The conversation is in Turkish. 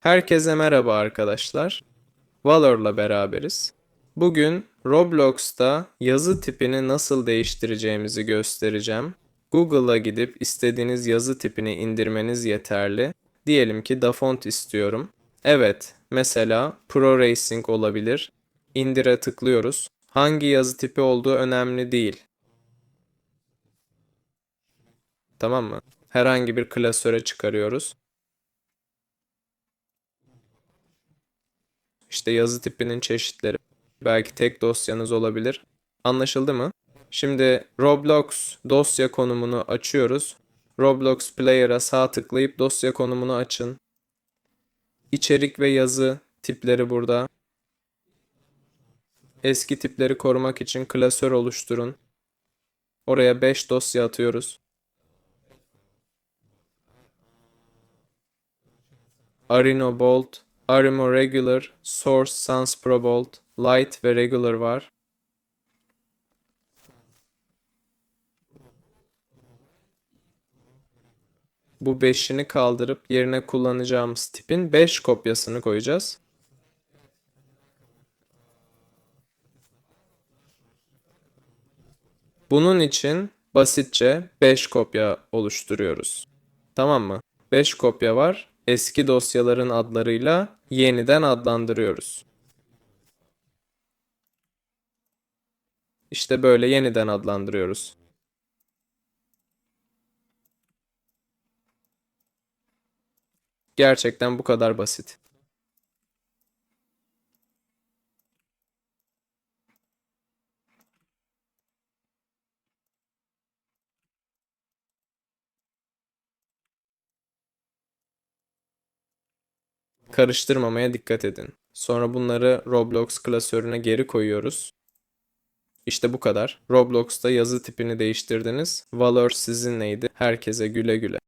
Herkese merhaba arkadaşlar. Valor'la beraberiz. Bugün Roblox'ta yazı tipini nasıl değiştireceğimizi göstereceğim. Google'a gidip istediğiniz yazı tipini indirmeniz yeterli. Diyelim ki Dafont istiyorum. Evet, mesela Pro Racing olabilir. İndire tıklıyoruz. Hangi yazı tipi olduğu önemli değil. Tamam mı? Herhangi bir klasöre çıkarıyoruz. İşte yazı tipinin çeşitleri. Belki tek dosyanız olabilir. Anlaşıldı mı? Şimdi Roblox dosya konumunu açıyoruz. Roblox Player'a sağ tıklayıp dosya konumunu açın. İçerik ve yazı tipleri burada. Eski tipleri korumak için klasör oluşturun. Oraya 5 dosya atıyoruz. Arino Bolt, Arimo Regular, Source Sans Pro Bolt, Light ve Regular var. Bu beşini kaldırıp yerine kullanacağımız tipin 5 kopyasını koyacağız. Bunun için basitçe 5 kopya oluşturuyoruz. Tamam mı? 5 kopya var. Eski dosyaların adlarıyla yeniden adlandırıyoruz. İşte böyle yeniden adlandırıyoruz. Gerçekten bu kadar basit. Karıştırmamaya dikkat edin. Sonra bunları Roblox klasörüne geri koyuyoruz. İşte bu kadar. Roblox'ta yazı tipini değiştirdiniz. Valor sizinleydi. Herkese güle güle.